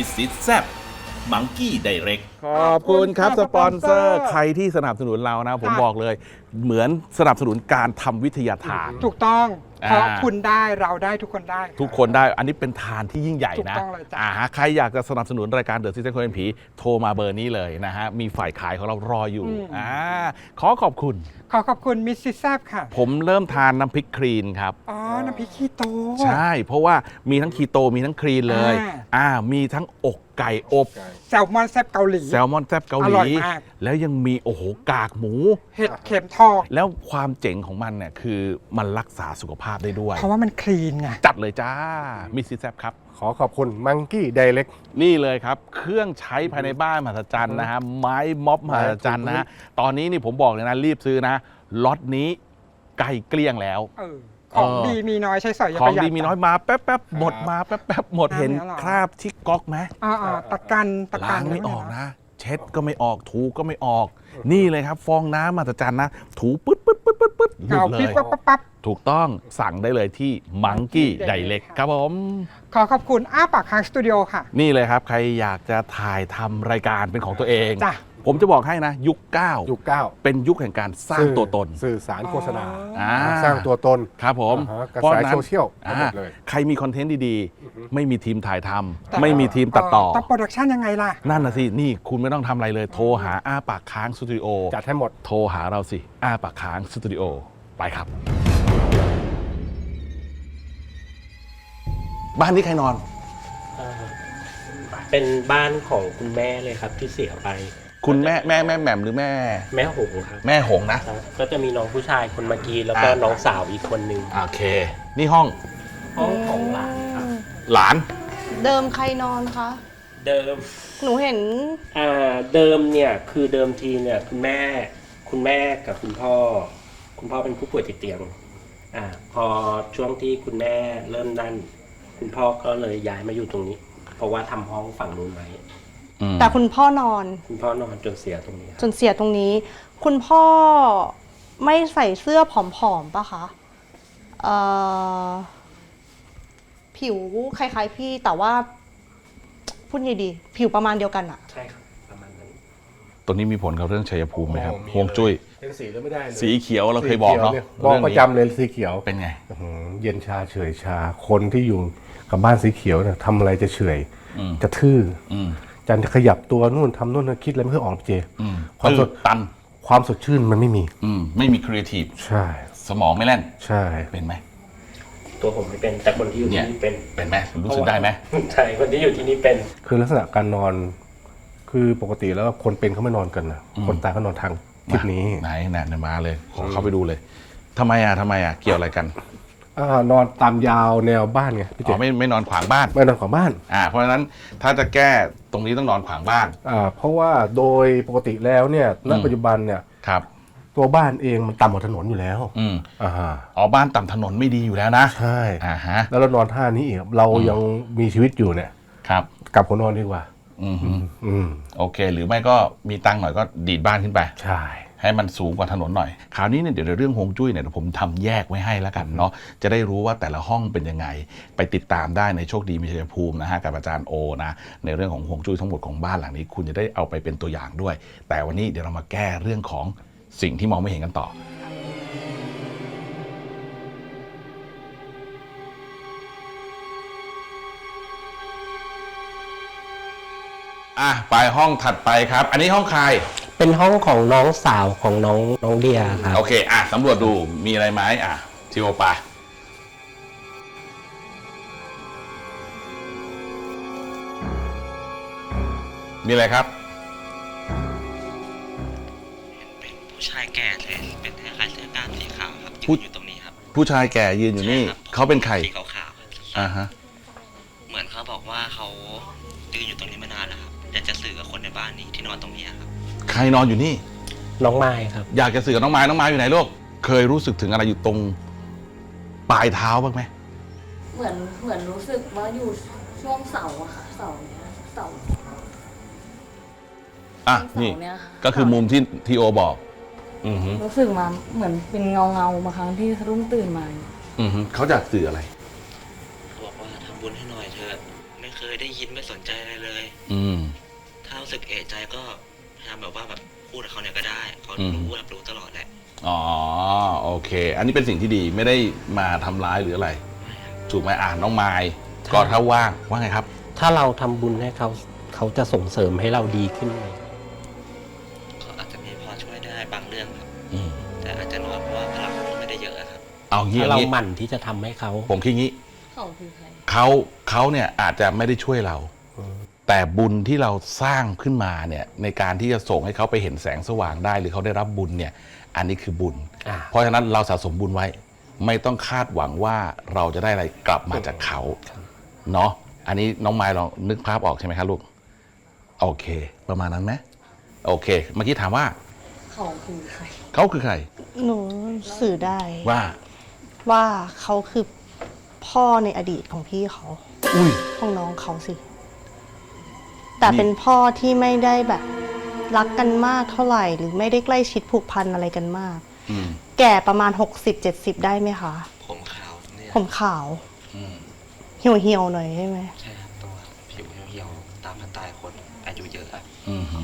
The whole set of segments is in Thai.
มิสซิสแซบมังกี้ไดเร็ก ขอบคุณครับ สปอนเซอร์ ใครที่สนับสนุนเรานะ ผมค่ะบอกเลยเหมือนสนับสนุนการทำวิทยาทาน ถูกต้อง เพราะอ่า คุณได้เราได้ทุกคนได้ทุกคนได้อันนี้เป็นทานที่ยิ่งใหญ่ถูกนะต้องเลยจ้ะ อ่าใครอยากจะสนับสนุนรายการเดอะซีเซนคนเป็นผีโทรมาเบอร์นี้เลยนะฮะ มีฝ่ายขายของเรารออยู่อ่าขอขอบคุณ ขอขอบคุณมิสซิสแซบค่ะ ผมเริ่มทานน้ำพริกครีนครับ อ๋อ น้ำพริกขี้โต ใช่ เพราะว่ามีทั้งคีโตมีทั้งครีนเลย อ่า อ่า มีทั้งอกไก่อบ แซลมอนแซบเกาหลี แซลมอนแซบเกาหอร่ลีอยมาก แล้วยังมีโอ้โหกากหมู เห็ดเข็มทองแล้วความเจ๋งของมันเนี่ยคือมันรักษาสุขภาพได้ด้วย เพราะว่ามันคลีนไง จัดเลยจ้ามิสซิสแซบครับ ขอขอบคุณมังกี้ไดเ c กนี่เลยครับ เครื่องใช้ภายในบ้านมหัศจรรย์นะฮะไม้ม็อบมหัศจรรย์นะฮะตอนนี้นี่ผมบอกเลยนะ รีบซื้อนะล็อตนี้ไก่เกลี้ยงแล้ว เออ ของเออดีมีน้อยใช้สอยอย่าขอปงระหยัด ดีมีน้อยมาแป๊บแป๊บๆหมดมาแป๊บแป๊บๆหมดน้ำเห็นเนี่ยเหรอ คราบที่ก๊อกไหมอ่าๆตะกันตะกัล้านงไม่ออกนะ เช็ดก็ไม่ออกถูก็ไม่ออก นี่เลยครับ ฟองน้ำมหัศจรรย์นะ ถูปึ๊ดปึ๊ดปึ๊ดปึ๊ดปึ๊ดหลุเก่าดเลปิ๊บย ปั๊บปั๊บปั๊บถูกต้องสั่งได้เลยที่มังกี้ไดเ c กครับผม ขอขอบคุณอ้าปากค้างสตูดิโอค่ะ นี่เลยครับ ใครอยากจะถ่ายทำรายการเป็นของตัวเอง จ้ะ ผมจะบอกให้นะ ยุค ยุคเก้า9 เป็นยุคแห่งการสร้างตัวตน สื่อสารโฆษณาอ่า สร้างตัวตนครับผมอ่าฮะกระเพราะแสฉะนั้นโซเชียลทั้งหมดอ่าเลย ใครมีคอนเทนต์ดีๆ ไม่มีทีมถ่ายทำแต่ ไม่มีทีมตัดต่อต้องโปรดักชันยังไงล่ะ นั่นนะสิ นี่คุณไม่ต้องทำอะไรเลย โทรหาอ้าปากค้างสตูดิโอจัดให้หมด โทรหาเราสิ อ้าปากค้างสตูดิโอไปครับ บ้านนี้ใครนอนอ่าเป็นบ้านของคุณแม่เลยครับที่เสียไป คุณแม่แม่แม่แหม่มหรือแม่ แม่หงครับ แม่หงนะครับก็จะมีน้องผู้ชายคนเมื่อกี้แล้วก็อ่า น้องสาวอีกคนหนึ่งโอเค นี่ห้องห้องของหลานครับ หลาน เดิมใครนอนคะ เดิมหนูเห็น อ่าเดิมเนี่ยคือเดิมทีเนี่ยคุณแม่คุณแม่กับคุณพ่อ คุณพ่อเป็นผู้ป่วยติดเตียงอ่าพอช่วงที่คุณแม่เริ่มนั่น คุณพ่อก็เลยย้ายมาอยู่ตรงนี้ เพราะว่าทำห้องฝั่งนู้นไว้ แต่คุณพ่อนอนคุณพ่อนอนจนเสียตรงนี้ครับจนเสียตรงนี้ คุณพ่อไม่ใส่เสื้อผอมๆปะคะเอ่อผิวคล้ายๆพี่แต่ว่าพูดยังไงดี ผิวประมาณเดียวกันอะ ใช่ครับประมาณนั้นตัวนี้มีผลกับเรื่องชัยภูมิไหมครับโอ้มีฮวงจุ้ย เป็นสีแล้วไม่ได้เลยสีเขียวเราเคยบอกเนาะสีขียวบอกประจำเลยสีเขียวเป็นไง อื้อหือเย็นชาเฉยชา คนที่อยู่กับบ้านสีเขียวเนี่ยทำอะไรจะเฉยอืมจะทื่ออืม จันจะขยับตัวนู่นทำนู่นนะคิดอะไรไม่ค่อยออกเจอืมความสดตัน ความสดชื่นมันไม่มี อืมไม่มีครีเอทีฟใช่ สมองไม่แล่น ใช่เป็นไหมตัวผมไม่เป็นแต่คนที่อยู่เนี่ที่ยนี่เป็นเป็นไหมคุณรู้สึกได้ไหมใช่คนที่อยู่ที่นี่เป็น คือลักษณะการนอน คือปกติแล้วคนเป็นเขาไม่นอนกันนะคนตายเขานอนทางทิศนี้ไหนไหนไหนมาเลยขอเข้าไปดูเลยทำไมอะทำไมอะเกี่ยวอะไรกัน อ่านอนตามยาวแนวบ้านไงพี่อ๋เจ๊อไม่ไม่นอนขวางบ้านไม่นอนของบ้านอ่าเพราะฉะนั้นถ้าจะแก้ตรงนี้ต้องนอนขวางบ้านอ่าเพราะว่าโดยปกติแล้วเนี่ยณอืมปัจจุบันเนี่ยครับตัวบ้านเองมันต่ำกว่าถนนอยู่แล้วอืมอ่าฮะอ๋อบ้านต่ำถนนไม่ดีอยู่แล้วนะใช่อ่าฮะแล้วเรานอนท่านี้อีกเราอืมยังมีชีวิตอยู่เนี่ยครับกลับหัวนอนดีกว่า อืมฮึอืม โอเค หรือไม่ก็มีตังค์หน่อยก็ดีดบ้านขึ้นไป ใช่ ให้มันสูงกว่าถนนหน่อย คราวนี้เนี่ยเดี๋ยวเรื่องฮวงจุ้ยเนี่ยเดี๋ยวผมทำแยกไว้ให้แล้วกันเนาะจะได้รู้ว่าแต่ละห้องเป็นยังไง ไปติดตามได้ในโชคดีมีชัยภูมินะฮะกับอาจารย์โอนะในเรื่องของฮวงจุ้ยทั้งหมดของบ้านหลังนี้ คุณจะได้เอาไปเป็นตัวอย่างด้วย แต่วันนี้เดี๋ยวเรามาแก้เรื่องของสิ่งที่มองไม่เห็นกันต่ออะไปห้องถัดไปครับ อันนี้ห้องใคร เป็นห้องของน้องสาวของน้องน้องเดียครับ โอเค อะสำรวจดูมีอะไรไหมอะทีโอไปมีอะไรครับ เป็นผู้ชายแก่เลยเป็นคล้ายๆเสื้อกล้ามสีขาวครับผู้ยืนอยู่ตรงนี้ครับผู้ชายแก่ยืนอยู่นี่ใช่ครับเขาเป็นใคร สีขาวๆครับ อ่าฮะ ใครนอนอยู่นี่ น้องไม้ครับ อยากจะสื่อกับน้องไม้น้องไม้อยู่ไหนลูกเคยรู้สึกถึงอะไรอยู่ตรง ปลายเท้าบ้างไหมเหมือนเหมือนรู้สึกว่าอยู่ช่วงเสาอะค่ะเสาเนี้ยเสาอะเสานี่ เนี้ยก็คือมุมที่ทีโอบอก อือฮึรู้สึกมาเหมือนเป็นเงาเงาๆมาครั้งที่สะดุ้งตื่นมา อือฮึเขาอยากสื่ออะไร เขาบอกว่าทำบุญให้หน่อยเถอะ ไม่เคยยได้ยินไม่สนใจอะไรเลย อืม ถ้ารู้สึกเอะใจก็ พยายามแบบว่าแบบพูดกับเขาเนี่ยก็ได้เขาอืมรู้รับรู้ตลอดแหละอ๋อโอเค อันนี้เป็นสิ่งที่ดีไม่ได้มาทำร้ายหรืออะไร ถูกไหมอ่านน้องไม้ก็ถ้าว่างว่าไงครับ ถ้าเราทำบุญให้เขาเขาจะส่งเสริมให้เราดีขึ้นไหมก็อาจจะมีพอช่วยได้บางเรื่องครับ อืมแต่อาจจะน้อยเพราะว่าพลังเขาไม่ได้เยอะอะครับเอางี้ถ้าเอาเรางี้หมั่นที่จะทำให้เขาผมคิดงี้เขาคือใคร เขาเขาเนี่ยอาจจะไม่ได้ช่วยเรา แต่บุญที่เราสร้างขึ้นมาเนี่ยในการที่จะส่งให้เขาไปเห็นแสงสว่างได้ หรือเขาได้รับบุญเนี่ยอันนี้คือบุญ อ่า เพราะฉะนั้นเราสะสมบุญไว้ ไม่ต้องคาดหวังว่าเราจะได้อะไรกลับมาจากเขาเนาะอันนี้น้องไม้ลองนึกภาพออกใช่ไหมครับลูกโอเค ประมาณนั้นไหมโอเค เมื่อกี้ถามว่าเขาคือใคร เขาคือใครหนูสื่อได้ ว่า ว่าเขาคือพ่อในอดีตของพี่เขาอุ้ย ของน้องเขาสิ แต่นี่เป็นพ่อที่ไม่ได้แบบรักกันมากเท่าไหร่ หรือไม่ได้ใกล้ชิดผูกพันอะไรกันมาก อืมแก่ประมาณ 60-70 ได้ไหมคะ ผมขาวเนี่ยผมขาวอืมเหี่ยวเหี่ยวๆหน่อยใช่ไหมใช่ครับตัวผิวเหี่ยวๆตามสไตล์คนอายุเยอะอะอืมฮึ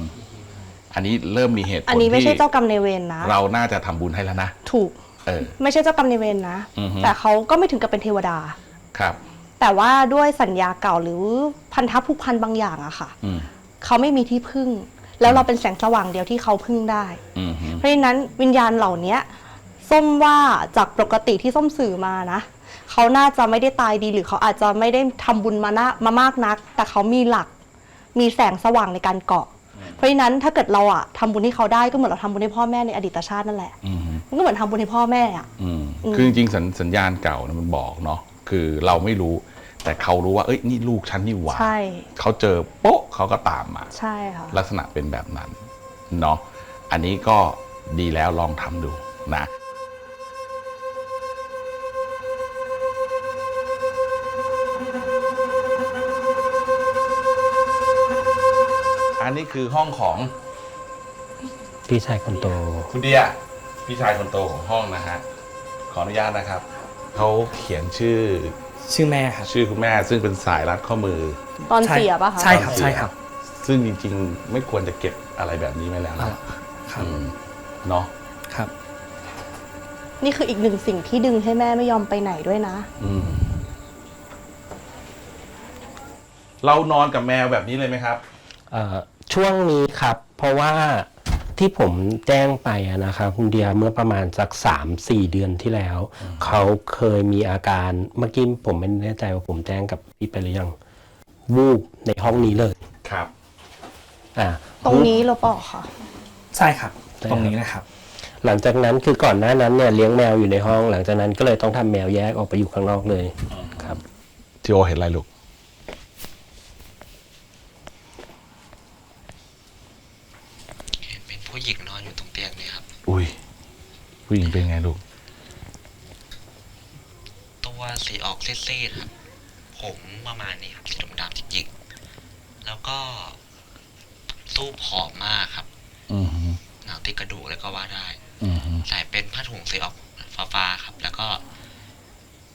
อันนี้เริ่มมีเหตุผลอันนี้ไม่ใช่ที่เจ้ากรรมในายเวรนะ เราน่าจะทำบุญให้แล้วนะถูกเออ ไม่ใช่เจ้ากรรมในายเวรนะ อือฮึ แต่เขาก็ไม่ถึงกับเป็นเทวดา ครับ แต่ว่าด้วยสัญญาเก่าหรือพันธะผูกพันบางอย่างอะค่ะอืมเขาไม่มีที่พึ่ง แล้วเราเป็นแสงสว่างเดียวที่เขาพึ่งได้ อืมฮึเพราะฉะนั้นวิญญาณเหล่าเนี้ยส้มว่าจากปกติที่ส้มสื่อมานะเขาน่าจะไม่ได้ตายดีหรือเขาอาจจะไม่ได้ทำบุญมานะมามากนัก แต่เขามีหลัก มีแสงสว่างในการเกาะ เพราะฉะนั้นถ้าเกิดเราอะทำบุญให้เขาได้ก็เหมือนเราทำบุญให้พ่อแม่ในอดีตชาตินั่นแหละอืมฮึมันก็เหมือนทำบุญให้พ่อแม่อะอืมอืมคือจริงๆสัญสัญญาณเก่านะมันบอกเนาะ คือเราไม่รู้ แต่เขารู้ว่าเอ้ยนี่ลูกฉันนี่หว่าใช่ เขาเจอโป๊ะเขาก็ตามมา ใช่ค่ะ ลักษณะเป็นแบบนั้นเนาะอันนี้ก็ดีแล้วลองทำดูนะอันนี้คือห้องของพี่ชายคนโต คุณเดียพี่ชายคนโตของห้องนะฮะขออนุญาตนะครับ เขาเขียนชื่อชื่อแม่ครับชื่อคุณแม่ ซึ่งเป็นสายรัดข้อมือ ตอนใช่เสียป่ะคะใช่ครับใช่ครับ ซึ่งจริงๆ ไม่ควรจะเก็บอะไรแบบนี้ไว้แล้วอ่านะครับอืมเนาะครับนี่คืออีกหนึ่งสิ่งที่ดึงให้แม่ไม่ยอมไปไหนด้วยนะ อืมเรานอนกับแมวแบบนี้เลยไหมครับ เอ่อช่วงนี้ครับ เพราะว่า ที่ผมแจ้งไปอะนะครับคุณเดียเมื่อประมาณสักสามสี่เดือนที่แล้ว เขาเคยมีอาการเมื่อกี้ผมไม่แน่ใจว่าผมแจ้งกับพี่ไปหรือยังวูบในห้องนี้เลยครับอ่าตรงนี้เราเปล่าค่ะใช่ครับใช่ครับ ตรงนี้นะครับ หลังจากนั้นคือก่อนหน้านั้นเนี่ยเลี้ยงแมวอยู่ในห้อง หลังจากนั้นก็เลยต้องทำแมวแยกออกไปอยู่ข้างนอกเลยครับทีโอเห็นอะไรลูก เห็นเป็นผู้หญิงนอนอยู่ตรงเตียงเนี่ยครับ อุ้ย ผู้หญิงเป็นไงลูก ตัวสีออกซีดๆครับผมประมาณนี้ครับสีดำๆจิกๆแล้วก็สู้ผอมมากครับอืมฮึหนังติดกระดูกเลยก็ว่าได้ อืมฮึใส่เป็นผ้าถุงสีออกฟ้าๆครับ แล้วก็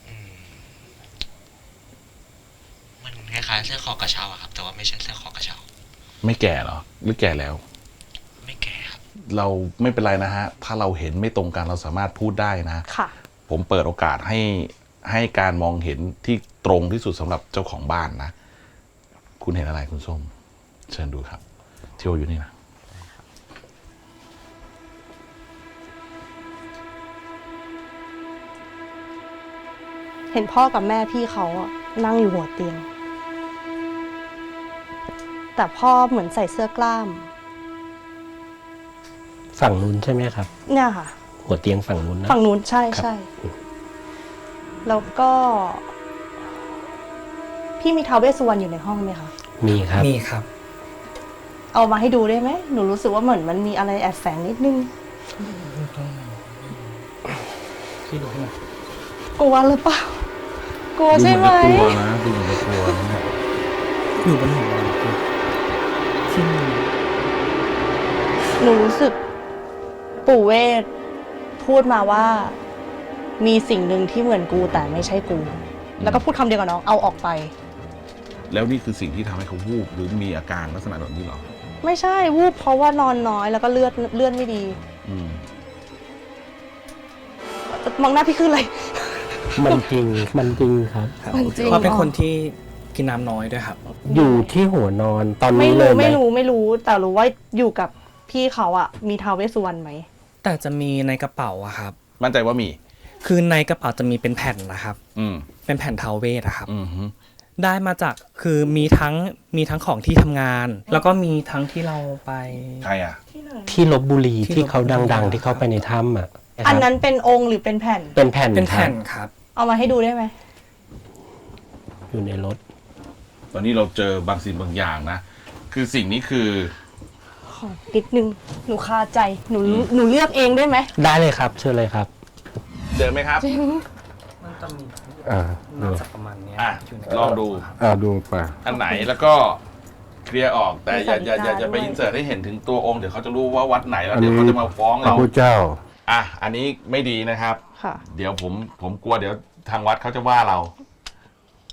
อืมมันคล้ายๆเสื้อคอกระเช้าอะครับ แต่ว่าไม่ใช่เสื้อคอกระเช้า ไม่แก่เหรอ หรือแก่แล้ว ไม่แก่ครับ เราไม่เป็นไรนะฮะ ถ้าเราเห็นไม่ตรงกันเราสามารถพูดได้นะ ค่ะ ผมเปิดโอกาสให้ให้การมองเห็นที่ตรงที่สุดสำหรับเจ้าของบ้านนะ คุณเห็นอะไรคุณส้ม เชิญดูครับทีโออยู่นี่นะ เห็นพ่อกับแม่พี่เขาอะนั่งอยู่หัวเตียง แต่พ่อเหมือนใส่เสื้อกล้าม ฝั่งนู้นใช่ไหมครับ เนี่ยค่ะ หัวเตียงฝั่งนู้นนะ ฝั่งนู้นใช่ครับใช่ แล้วก็ พี่มีท้าวเวสสุวรรณอยู่ในห้องไหมคะ มีครับ มีครับ เอามาให้ดูได้ไหม หนูรู้สึกว่าเหมือนมันมีอะไรแอบแฝงนิดนึงพี่ดูให้หน่อยกลัวหรือเปล่า กลัวใช่ไหม ดูเหมือนจะกลัวนะดูเหมือนจะกลัวนะเนี่ยอยู่บนหัวเราครับที่มีหนูรู้สึก ปู่เวทพูดมาว่ามีสิ่งหนึ่งที่เหมือนกูแต่ไม่ใช่กู แล้วก็พูดคำเดียวกับน้องเอาออกไป แล้วนี่คือสิ่งที่ทำให้เขาวูบหรือมีอาการลักษณะแบบนี้เหรอ ไม่ใช่วูบเพราะว่านอนน้อยแล้วก็เลือดเลือดไม่ดีอืมมองหน้าพี่คืออะไร มันจริง มันจริงครับ มันจริงเพราะเป็นหรอคนที่กินน้ำน้อยด้วยครับ อยู่ที่หัวนอนตอนไม่นี้เลรู้ยไหมไม่รู้ไม่รู้ แต่รู้ว่าอยู่กับพี่เขาอะมีท้าวเวสสุวรรณไหม แต่จะมีในกระเป๋าอะครับ มั่นใจว่ามี คือในกระเป๋าจะมีเป็นแผ่นนะครับ อืมเป็นแผ่นทาวเวสอะครับ อืมฮึได้มาจากคือมีทั้งมีทั้งของที่ทำงาน แล้วก็มีทั้งที่เราไป ใครอะ ที่ลบบุรีที่ที่เขาลพบุรีดัง ๆ ที่เขาไปในถ้ำอะอันนั้นเป็นองค์หรือเป็นแผ่น เป็นแผ่นเป็นแผ่นครับครับ เอามาให้ดูได้ไหม อยู่ในรถ ตอนนี้เราเจอบางสิ่งบางอย่างนะ คือสิ่งนี้คือข อนิดนึง หนูคาใจ หนูหนูเลือกเองได้ไหม ได้เลยครับ เชิญเลยครับ เจอไหมครับ มันจะมีอ่าน่าดูจะประมาณเนี้ยอะ ยู่ในลองดู อ่าดูไปอันไหนแล้วก็เคลียร์ออกแต่อย่ามีอย่าอย่าสาอย่าไปด้วยอินเสิร์ตให้เห็นถึงตัวองค์เดี๋ยวเขาจะรู้ว่าวัดไหนแล้วอันนี้เดี๋ยวเขาจะมาฟ้องพระเรา พุทธเจ้า อะ อันนี้ไม่ดีนะครับ ค่ะ เดี๋ยวผมผมกลัวเดี๋ยวทางวัดเขาจะว่าเรา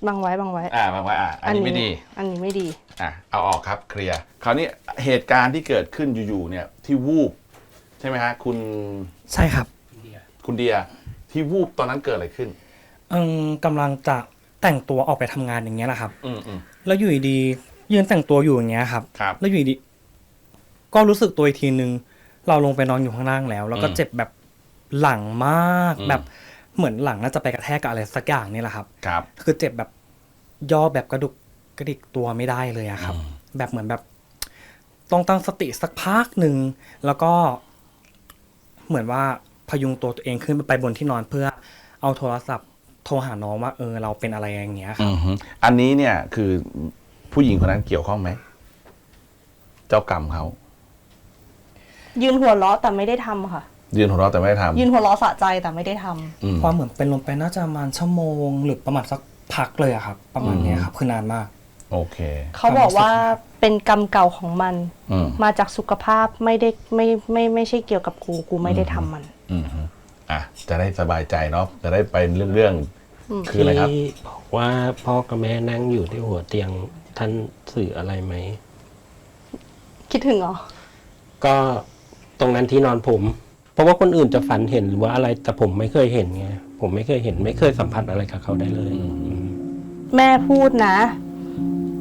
บังไว้บังไว้ อ่าบางว่าอะอันนี้ไม่ดี อันนี้ไม่ดี อะเอาออกครับเคลียร์คราวนี้เหตุการณ์ที่เกิดขึ้นอยู่ๆเนี่ยที่วูบใช่ไหมฮะคุณใช่ครับคุณเดียที่วูบตอนนั้นเกิดอะไรขึ้นเอิงกำลังจะแต่งตัวออกไปทำงานอย่างเงี้ยแหละครับ อืมอืม แล้วอยู่ดีๆยืนแต่งตัวอยู่อย่างเงี้ยครับ ครับ แล้วอยู่ดีก็รู้สึกตัวอีกทีนึง เราลงไปนอนอยู่ข้างล่างแล้ว แล้วก็อืมเจ็บแบบหลังมาก อืม แบบ เหมือนหลังน่าจะไปกระแทกกับอะไรสักอย่างนี่แหละครับ ครับ คือเจ็บแบบย่อแบบกระดุกกระดิกตัวไม่ได้เลยอะครับอืมแบบเหมือนแบบ ต้องตั้งสติสักพักหนึ่งแล้วก็เหมือนว่าพยุงตัวตัวเองขึ้นไปบนที่นอนเพื่อเอาโทรศัพท์โทรหาน้องว่าเออเราเป็นอะไรอย่างเงี้ยครับอือฮึอันนี้เนี่ยคือผู้หญิงคนนั้นเกี่ยวข้องไหม เจ้ากรรมเขา ยืนหัวเราะแต่ไม่ได้ทำค่ะ ยืนหัวเราะแต่ไม่ได้ทยืนหัวเราะสะใจแต่ไม่ได้ทำำอืม ความเหมือนเป็นลมไปน่าจะประมาณชั่วโมง หรือประมาณสักพักเลยอะครับ ประมาณเนี้ยครับคือนานมาก โอเค เขาบอกว่าเป็นกรรมเก่าของมัน อืม มาจากสุขภาพไม่ได้ไม่ไม่ไม่ใช่เกี่ยวกับกูกูไม่ได้ทำมัน อืมฮึอะ จะได้สบายใจเนาะ จะได้ไปเรื่องเรื่องๆอืม คืออะไรครับ ที่บอกว่าพ่อกับแม่นั่งอยู่ที่หัวเตียงท่านสื่ออะไรไหม คิดถึงเหรอ ก็ตรงนั้นที่นอนผมเพ ราะว่าคนอื่นจะฝันเห็นหรือว่าอะไรแต่ผมไม่เคยเห็นไงผมไม่เคยเห็น ไม่เคยสัมผัสอะไรกับเขาได้เลย แม่พูดนะ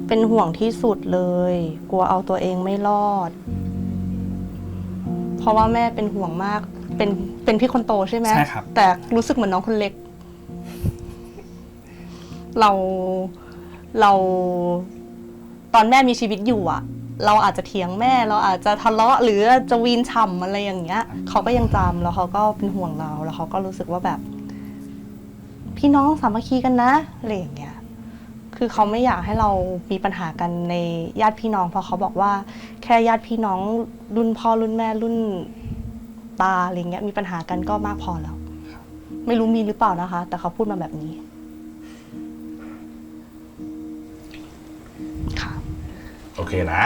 เป็นห่วงที่สุดเลย กลัวเอาตัวเองไม่รอด เพราะว่าแม่เป็นห่วงมาก เป็นเป็นพี่คนโตใช่ไหมใช่ครับ แต่รู้สึกเหมือนน้องคนเล็ก เราเราตอนแม่มีชีวิตอยู่อะ เราอาจจะเถียงแม่เราอาจจะทะเลาะหรือจะวีนฉ่ำอะไรอย่างเงี้ยเขาก็ยังจำแล้วเขาก็เป็นห่วงเราแล้วเขาก็รู้สึกว่าแบบ พี่น้องสามัคคีกันนะอะไรอย่างเงี้ยคือเขาไม่อยากให้เรามีปัญหากันในญาติพี่น้องเพราะเขาบอกว่า แค่ญาติพี่น้องรุ่นพ่อรุ่นแม่รุ่นตาอะไรเงี้ยมีปัญหากันก็มากพอแล้ว ไม่รู้มีหรือเปล่านะคะ แต่เขาพูดมาแบบนี้ค่ะ โอเคนะ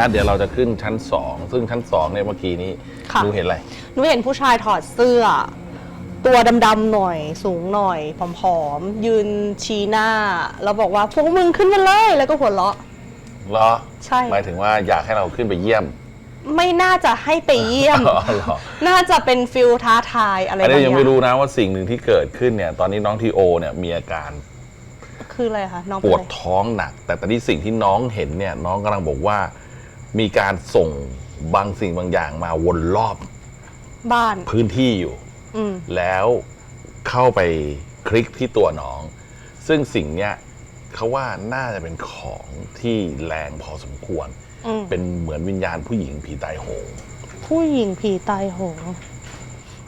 มาแล้วเดี๋ยวเราจะขึ้นชั้นสองซึ่งชั้นสองเนี่ยเมื่อกี้นี้ค่ะ ดูเห็นอะไร หนูเห็นผู้ชายถอดเสื้อ ตัวดำๆหน่อย สูงหน่อยผอมๆ ยืนชี้หน้า แล้วบอกว่าพวกมึงขึ้นมาเลย แล้วก็หัวเราะ เหรอใช่ หมายถึงว่าอยากให้เราขึ้นไปเยี่ยมไม่น่าจะให้ไปเยี่ยม อ๋อเหรอน่าจะเป็นฟิลท้าทายอะไรอันบางนี้อยังย่างไม่รู้นะว่าสิ่งหนึ่งที่เกิดขึ้นเนี่ย ตอนนี้น้องทีโอเนี่ยมีอาการคืออะไรคะน้องปเป็นวอะดไรท้องหนัก แต่ตอนนี้สิ่งที่น้องเห็นเนี่ยน้องกำลังบอกว่า มีการส่งบางสิ่งบางอย่างมาวนรอบบ้าน พื้นที่อยู่ อืม แล้วเข้าไปคลิกที่ตัวน้อง ซึ่งสิ่งเนี้ยเขาว่าน่าจะเป็นของที่แรงพอสมควร อืมเป็นเหมือนวิญญาณผู้หญิงผีตายโหง ผู้หญิงผีตายโหง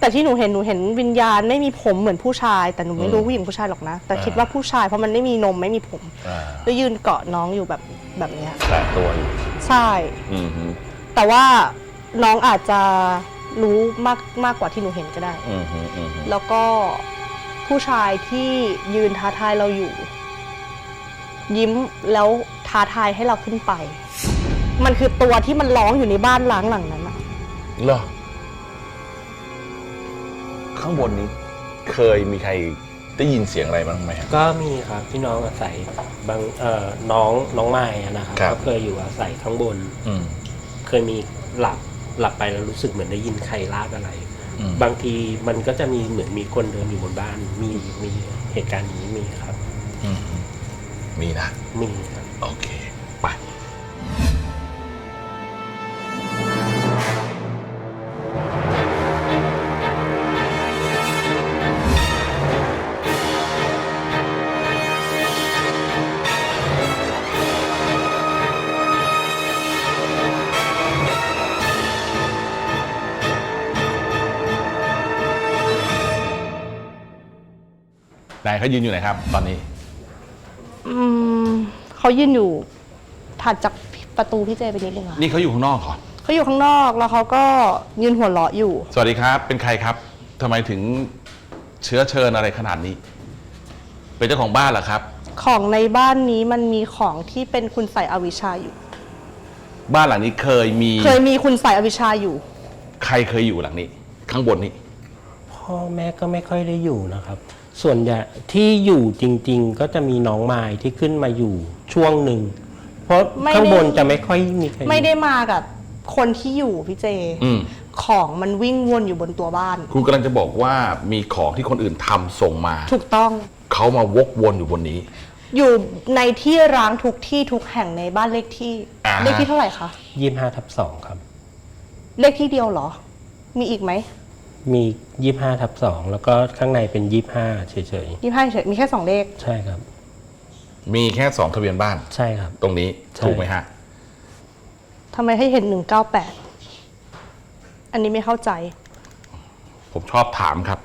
แต่ที่หนูเห็นหนูเห็นวิญญาณไม่มีผมเหมือนผู้ชาย แต่หนูไม่รู้อืมผู้หญิงผู้ชายหรอกนะ แต่อ่าคิดว่าผู้ชายเพราะมันไม่มีนมไม่มีผมอ่าแล้วยืนเกาะน้องอยู่แบบแบบเนี้ยแตะตัวอยู่ใช่ อืมฮึแต่ว่าน้องอาจจะรู้มากมากกว่าที่หนูเห็นก็ได้ อืมฮึอืมฮึแล้วก็ผู้ชายที่ยืนท้าทายเราอยู่ ยิ้มแล้วท้าทายให้เราขึ้นไป มันคือตัวที่มันร้องอยู่ในบ้านล้างหลังนั้นอะเหรอ ข้างบนนี้ เคยมีใครได้ยินเสียงอะไรบ้างไหมครับ ก็มีครับที่น้องอาศัยบางเอ่อน้องน้องไม้อะนะครับครับ ก็เคยอยู่อาศัยข้างบน อืม เคยมีหลับหลับไปแล้วรู้สึกเหมือนได้ยินใครลากอะไร อืม บางทีมันก็จะมีเหมือนมีคนเดินอยู่บนบ้าน มีมีเหตุการณ์นี้มีครับ อืมมีนะ มีครับ โอเค เขายืนอยู่ไหนครับ ตอนนี้ อืมเขายืนอยู่ถัดจากประตูพี่เจไปนิดนึงอะนี่เขาอยู่ข้างนอกเหรอ เขาอยู่ข้างนอกแล้วเขาก็ยืนหัวเราะอยู่ สวัสดีครับ เป็นใครครับทำไมถึงเชื้อเชิญอะไรขนาดนี้ เป็นเจ้าของบ้านเหรอครับ ของในบ้านนี้มันมีของที่เป็นคุณใส่อวิชชาอยู่ บ้านหลังนี้เคยมีเคยมีคุณใส่อวิชชาอยู่ ใครเคยอยู่หลังนี้ ข้างบนนี้ พ่อแม่ก็ไม่ค่อยได้อยู่นะครับ ส่วนใหญ่ที่อยู่จริง ๆ ก็จะมีน้องไม้ที่ขึ้นมาอยู่ช่วงหนึ่ง เพราะไม่ได้ ข้างบนจะไม่ค่อยมีใครอยู่ไม่ได้มากับคนที่อยู่พี่เจ อืมของมันวิ่งวนอยู่บนตัวบ้าน คุณกำลังจะบอกว่ามีของที่คนอื่นทำส่งมา ถูกต้องเขามาวกวนอยู่บนนี้ อยู่ในที่ร้างทุกที่ทุกแห่งในบ้านเลขที่อ่าฮะ เลขที่เท่าไหร่คะยี่ห้าทับสองครับ เลขที่เดียวเหรอ มีอีกไหม มียี่ห้าทับสองแล้วก็ข้างในเป็นยี่ห้าเฉยยี่ห้าเฉยมีแค่สองเลข ๆ ใช่ครับ มีแค่สองทะเบียนบ้าน ใช่ครับ ตรงนี้ใช่ ถูกไหมฮะ ทำไมให้เห็นหนึ่งเก้าแปดอันนี้ไม่เข้าใจ ผมชอบถามครับ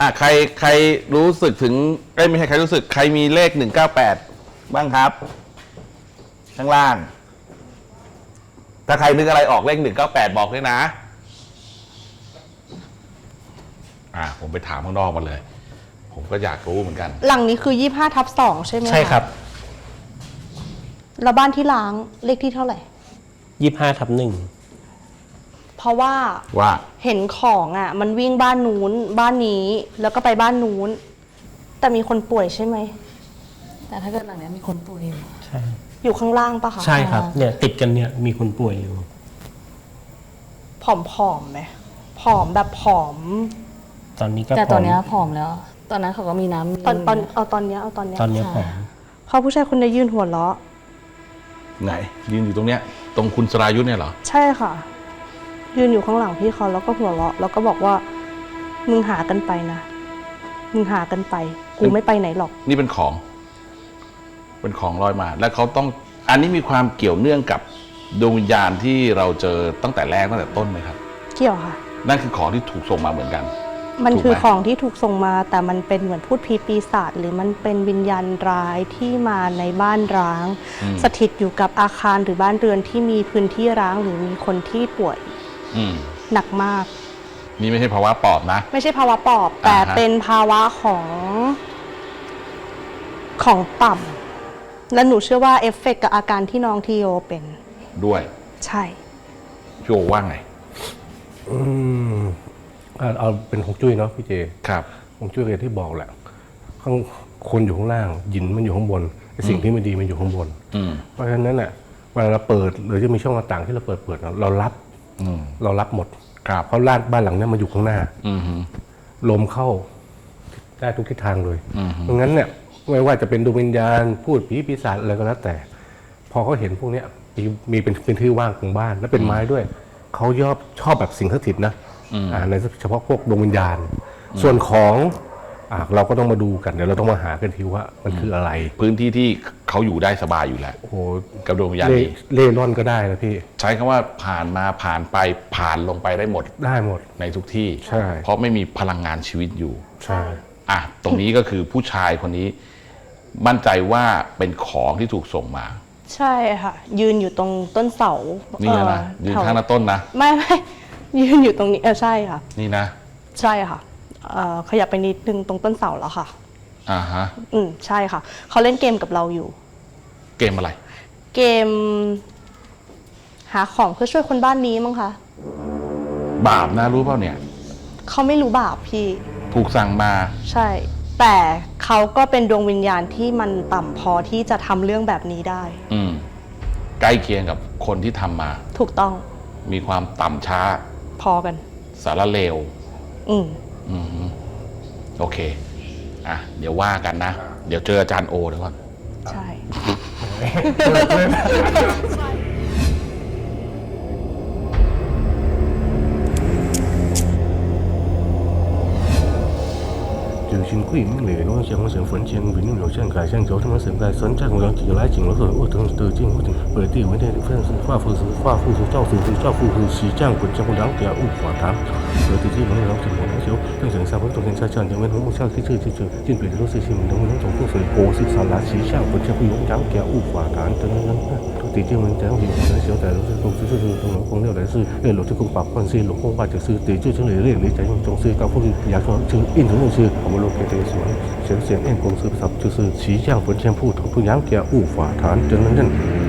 อะใครใครรู้สึกถึงเอ้ยไม่ใช่ใครรู้สึกใครมีเลขหนึ่งเก้าแปดบ้างครับ ข้างล่าง ถ้าใครนึกอะไรออกเลขหนึ่งเก้าแปดบอกด้วยนะ อะผมไปถามข้างนอกมาเลย ผมก็อยากรู้เหมือนกัน หลังนี้คือยี่ห้าทับสองใช่ไหมะใช่ครับแล้วบ้านที่ล้างเลขที่เท่าไหร่ ยี่ห้าทับหนึ่งเพราะว่าว่า เห็นของอะ มันวิ่งบ้านนู้น บ้านนี้แล้วก็ไปบ้านนู้น แต่มีคนป่วยใช่ไหม แต่ถ้าเกิดหลังเนี้ยมีคนป่วยอยู่ ใช่ อยู่ข้างล่างปะคะใช่ครับ เนี่ยติดกันเนี่ยมีคนป่วยอยู่ ผอมๆไหมผอมแบบผอม ตอนนี้ก็แต่ตอนเนี้ยผผอมแล้ว ตอนนั้นเขาก็มีน้ำตอนตอนยู่เอาตอนเนี้ยเอาตอนเนี้อยมตอนเนี้ยผอมเพราะผู้ชายคนนี้ยืนหัวเราะไหน ยืนอยู่ตรงเนี้ย ตรงคุณสรายุทธเนี่ยเหรอ ใช่ค่ะ ยืนอยู่ข้างหลังพี่เขาแล้วก็หัวเราะแล้วก็บอกว่า มึงหากันไปนะ มึงหากันไป กูไม่ไปไหนหรอก นี่เป็นของ เป็นของลอยมา แล้วเขาต้อง อันนี้มีความเกี่ยวเนื่องกับดวงวิญญาณที่เราเจอตั้งแต่แรกตั้งแต่ต้นไหมครับ เกี่ยวค่ะ นั่นคือของที่ถูกส่งมาเหมือนกัน มันถูกไหมคือของที่ถูกส่งมา แต่มันเป็นเหมือนพูดผีปีศาจหรือมันเป็นวิญญาณร้ายที่มาในบ้านร้างอืมสถิตอยู่กับอาคารหรือบ้านเรือนที่มีพื้นที่ร้างหรือมีคนที่ป่วยอืมหนักมาก นี่ไม่ใช่ภาวะปอบนะ ไม่ใช่ภาวะปอบ แต่อ่าฮะเป็นภาวะของของต่ำและหนูเชื่อว่าเอฟเฟกต์กับอาการที่น้องทีโอเป็น ด้วย ใช่พี่โอว่าไง อืม เอาเอาเป็นหงจุ้ยเนาะพี่เจครับหงจุ้ยอย่างที่บอกแหละข้างคนอยู่ข้างล่างหยินมันอยู่ข้างบนไอ้สิ่งที่ไม่ดีมันอยู่ข้างบนอืมเพราะฉะนั้นน่ะเวลาเราเปิดหรือจะมีช่องหน้าต่างที่เราเปิดเปิดเราเรารับอืมเรารับหมดครับเพราะบ้านบ้านหลังเนี้ยมันอยู่ข้างหน้าอืมฮึลมเข้าได้ทุกทิศทางเลยอืมฮึเพราะงั้นเนี่ยไม่ว่าจะเป็นดวงวิญญาณพูดผีปีศาจอะไรก็แล้วแต่ พอเขาเห็นพวกเนี้ยมีมีเป็นพื้นที่ว่างของบ้าน และเป็นไม้ด้วยเขายอบชอบแบบสิ่งศักดิ์สิทธิ์นะอ่า ในเฉพาะพวกดวงวิญญาณ ส่วนของอ่าเราก็ต้องมาดูกันเดี๋ยวเราต้องมาหากันทีว่ามันคืออะไร พื้นที่ที่เขาอยู่ได้สบายอยู่แล้วโอ้โหกับดวงวิญญาณเล่นี้เล่ร่อนก็ได้นะพี่ ใช้คำว่าผ่านมาผ่านไปผ่านลงไปได้หมดได้หมดในทุกที่ใช่เพราะไม่มีพลังงานชีวิตอยู่ใช่อะตรงนี้ก็คือผู้ชายคนนี้ มั่นใจว่าเป็นของที่ถูกส่งมา ใช่ค่ะ ยืนอยู่ตรงต้นเสานี่เอ่อนะยืนแถวข้างหน้าต้นนะไม่ไม่ ยืนอยู่ตรงนี้เออใช่ค่ะ นี่นะ ใช่ค่ะเอ่อขยับไปนิดนึงตรงต้นเสาแล้วค่ะ อ่าฮะ อืมใช่ค่ะ เขาเล่นเกมกับเราอยู่ เกมอะไร เกม หาของเพื่อช่วยคนบ้านนี้มั้งคะบาปนะรู้เปล่าเนี่ย เขาไม่รู้บาปพี่ ถูกสั่งมา ใช่ แต่เขาก็เป็นดวงวิญญาณที่มันต่ำพอที่จะทำเรื่องแบบนี้ได้ อืม ใกล้เคียงกับคนที่ทำมา ถูกต้อง มีความต่ำช้า พอกัน สารเลว อืมอืมฮึโอเค อะ เดี๋ยวว่ากันนะ เดี๋ยวเจออาจารย์โอเดี๋ยวก่อน ใช่ 九星贵命里龙祥神坟前为六像改向轴他们神在神在我让几来景了说我等得进我等本地为的分是化富是化富是造富是造富是西藏滚将两点物法坛本地基本上是我来修但是三分钟前才讲因为龙像是这这这进北的都是新龙龙总富水国是上来西藏滚将会有两点物法坛等等等等 地经文讲有可能小仔都是公司就是龙公六来是二楼就公把关系龙公八就是得最终的列理在用中是高富是牙刷就是印成是我们 located 是神显验公司不少就是旗下文献铺头不杨家物法坛等等等。